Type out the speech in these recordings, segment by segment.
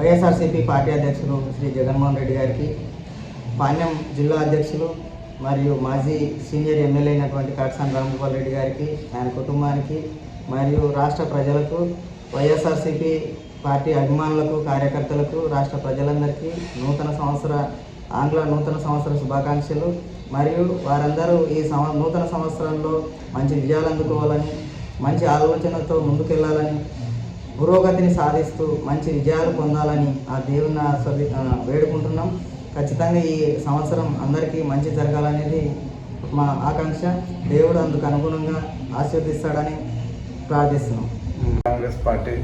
YSRCP party అధ్యక్షులు శ్రీ జగన్మోహన్ రెడ్డి గారికి పాణ్యం జిల్లా అధ్యక్షులు మరియు మాజీ సీనియర్ ఎమ్మెల్యే అయినటువంటి కాటసాని రామ్గోపాల్ రెడ్డి గారికి ఆయన కుటుంబానికి మరియు రాష్ట్ర ప్రజలకు వైఎస్ఆర్సీపీ పార్టీ అభిమానులకు కార్యకర్తలకు రాష్ట్ర ప్రజలందరికీ నూతన సంవత్సర ఆంగ్ల నూతన సంవత్సర శుభాకాంక్షలు మరియు వారందరూ ఈ సంవ నూతన సంవత్సరంలో మంచి విజయాలు అందుకోవాలని మంచి ఆలోచనతో ముందుకెళ్ళాలని పురోగతిని సాధిస్తూ మంచి విజయాలు పొందాలని ఆ దేవుని ఆస్వాది వేడుకుంటున్నాం. ఖచ్చితంగా ఈ సంవత్సరం అందరికీ మంచి జరగాలనేది మా ఆకాంక్ష. దేవుడు అందుకు అనుగుణంగా ఆశీర్దిస్తాడని ప్రార్థిస్తున్నాం. కాంగ్రెస్ పార్టీ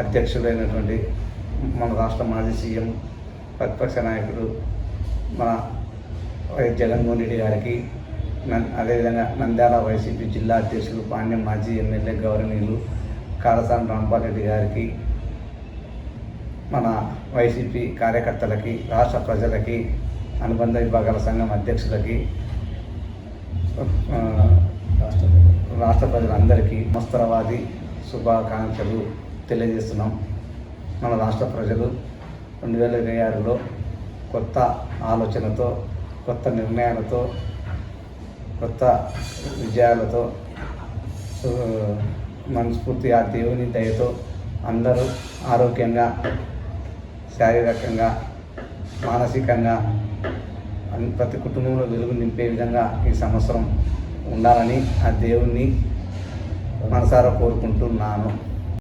అధ్యక్షుడైనటువంటి మన రాష్ట్ర మాజీ సీఎం ప్రతిపక్ష నాయకుడు మన జగన్మోహన్ రెడ్డి గారికి అదేవిధంగా నంద్యాల వైసీపీ జిల్లా అధ్యక్షులు పాండ్యం మాజీ ఎమ్మెల్యే గౌరవనీయులు కారసాని రాంపారెడ్డి గారికి మన వైసీపీ కార్యకర్తలకి రాష్ట్ర ప్రజలకి అనుబంధ విభాగాల సంఘం అధ్యక్షులకి రాష్ట్ర ప్రజలందరికీ మస్తరవాది శుభాకాంక్షలు తెలియజేస్తున్నాం. మన రాష్ట్ర ప్రజలు రెండు వేల ఇరవై ఆరులో కొత్త ఆలోచనతో కొత్త నిర్ణయాలతో కొత్త విజయాలతో మనస్ఫూర్తి ఆ, దేవుని దయతో అందరూ ఆరోగ్యంగా శారీరకంగా మానసికంగా ప్రతి కుటుంబంలో వెలుగు నింపే విధంగా ఈ సంవత్సరం ఉండాలని ఆ దేవుణ్ణి మనసారా కోరుకుంటున్నాను.